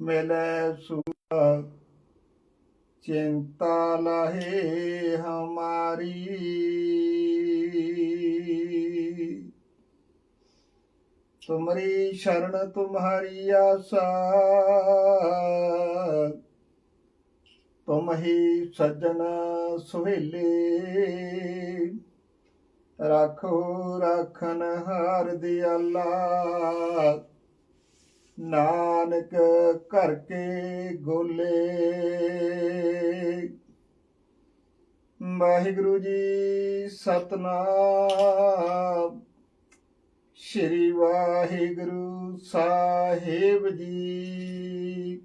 ਮਿਲੈ ਸੁਆ ਚਿੰਤਾ ਲਹੇ ਹਮਾਰੀ। ਤੁਮਰੀ ਸ਼ਰਨ ਤੁਮਹਾਰੀ ਆਸਾ ਤੁਮ ਹੀ ਸੱਜਣ ਸੁਹੇਲੇ। ਰਾਖੋ ਰਾਖਨ ਹਾਰ ਦਿਆਲਾ। ਨਾਨਕ ਘਰ ਕੇ ਗੋਲੇ। ਵਾਹਿਗੁਰੂ ਜੀ ਸਤਨਾਮ। ਸ਼੍ਰੀ ਵਾਹਿਗੁਰੂ ਸਾਹਿਬ ਜੀ।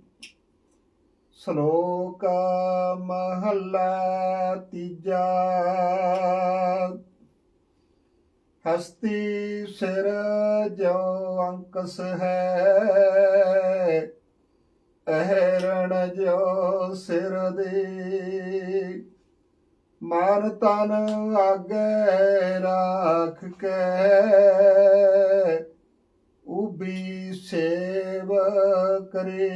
ਸ਼ਲੋਕ ਮਹੱਲਾ ਤੀਜਾ। ਹਸਤੀ ਸਿਰ ਜੋ ਅੰਕਸ ਹੈ। ਜੋ ਸਿਰ ਦੇ। ਮਨ ਤਨ ਆਗੇ ਰਾਖ ਕੇ ਉਬੀ ਸੇਵ ਕਰੇ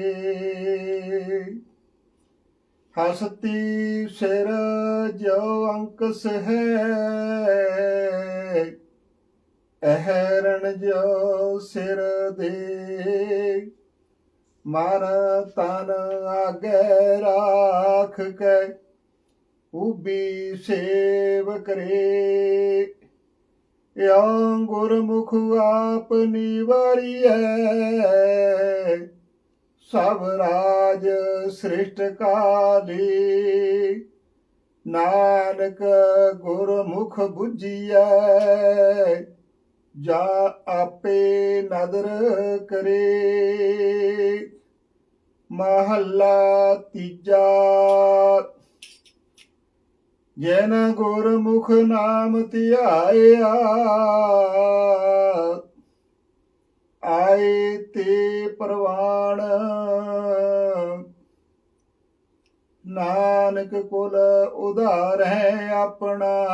ਹਸਤੀ ਸਿਰ ਜੋ ਅੰਕਸ ਹੈ, ਅਹਰਣ ਜੋ ਸਿਰ ਦੇ। ਮਨ ਤਨ ਆਗੇ ਰਾਖ ਕੇ, ਉਬੀ ਸੇਵ ਕਰੇ। ਯੰ ਗੁਰਮੁਖ ਆਪ ਨਿਵਾਰੀਐ, ਸਭ ਰਾਜ ਸ੍ਰਿਸ਼ਟ ਕਾਲੀ। ਨਾਨਕ ਗੁਰਮੁਖ 부ਜੀਐ ਜਾ ਆਪੇ ਨਦਰ ਕਰੇ। ਮਹੱਲਾ ਤੀਜਾ। ਜਨ ਗੁਰਮੁਖ ਨਾਮ ਧਿਆਇਆ। ਆਏ ਤੇ ਪ੍ਰਵਾਣ। ਨਾਨਕ ਕੁਲ ਉਧਾਰ ਹੈ ਆਪਣਾ।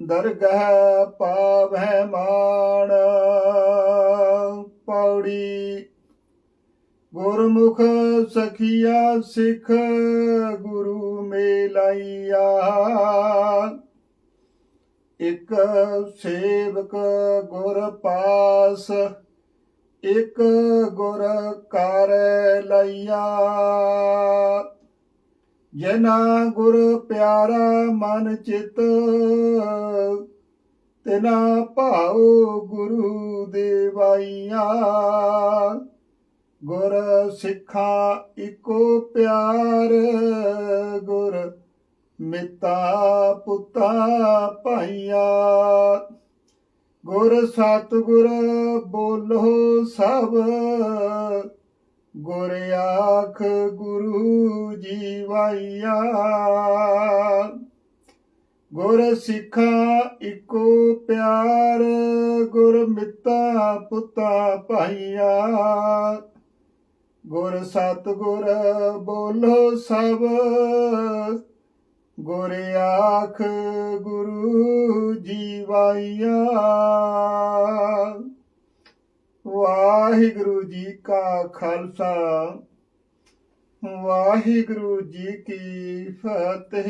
ਦਰਗਹ ਪਾਵੈ ਮਾਣ। ਪੌੜੀ। ਗੁਰਮੁਖ ਸਖੀਆ ਸਿੱਖ ਗੁਰੂ ਮੇਲਾਈਆ। ਇਕ ਸੇਵਕ ਗੁਰ ਪਾਸ, ਇਕ ਗੁਰ ਕਰ ਲਈਆ। ਜਨਾ ਗੁਰ ਪਿਆਰਾ ਮਨ ਚਿਤ, ਤਿਨਾ ਭਾਉ ਗੁਰੂ ਦੇਵਾਈਆ। ਗੁਰ ਸਿੱਖਾ ਇਕੋ ਪਿਆਰ, ਗੁਰ ਮਿਤਾ ਪੁੱਤਾ ਭਾਈਆ। ਗੁਰ ਸਤਿਗੁਰ ਬੋਲੋ ਸਭ, ਗੁਰ ਆਖ ਗੁਰੂ ਜੀਵਾਈਆ ਗੁਰ ਸਿੱਖਾ ਇੱਕੋ ਪਿਆਰ, ਗੁਰ ਮਿੱਤਾ ਪੁੱਤਾ ਭਾਈਆ। ਗੁਰ ਸਤਿਗੁਰ ਬੋਲੋ ਸਭ, ਗੁਰ ਆਖ ਗੁਰੂ ਜੀਵਾਈਆ ਵਾਹਿਗੁਰੂ ਜੀ ਕਾ ਖਾਲਸਾ। ਵਾਹਿਗੁਰੂ ਜੀ ਕੀ ਫਤਿਹ।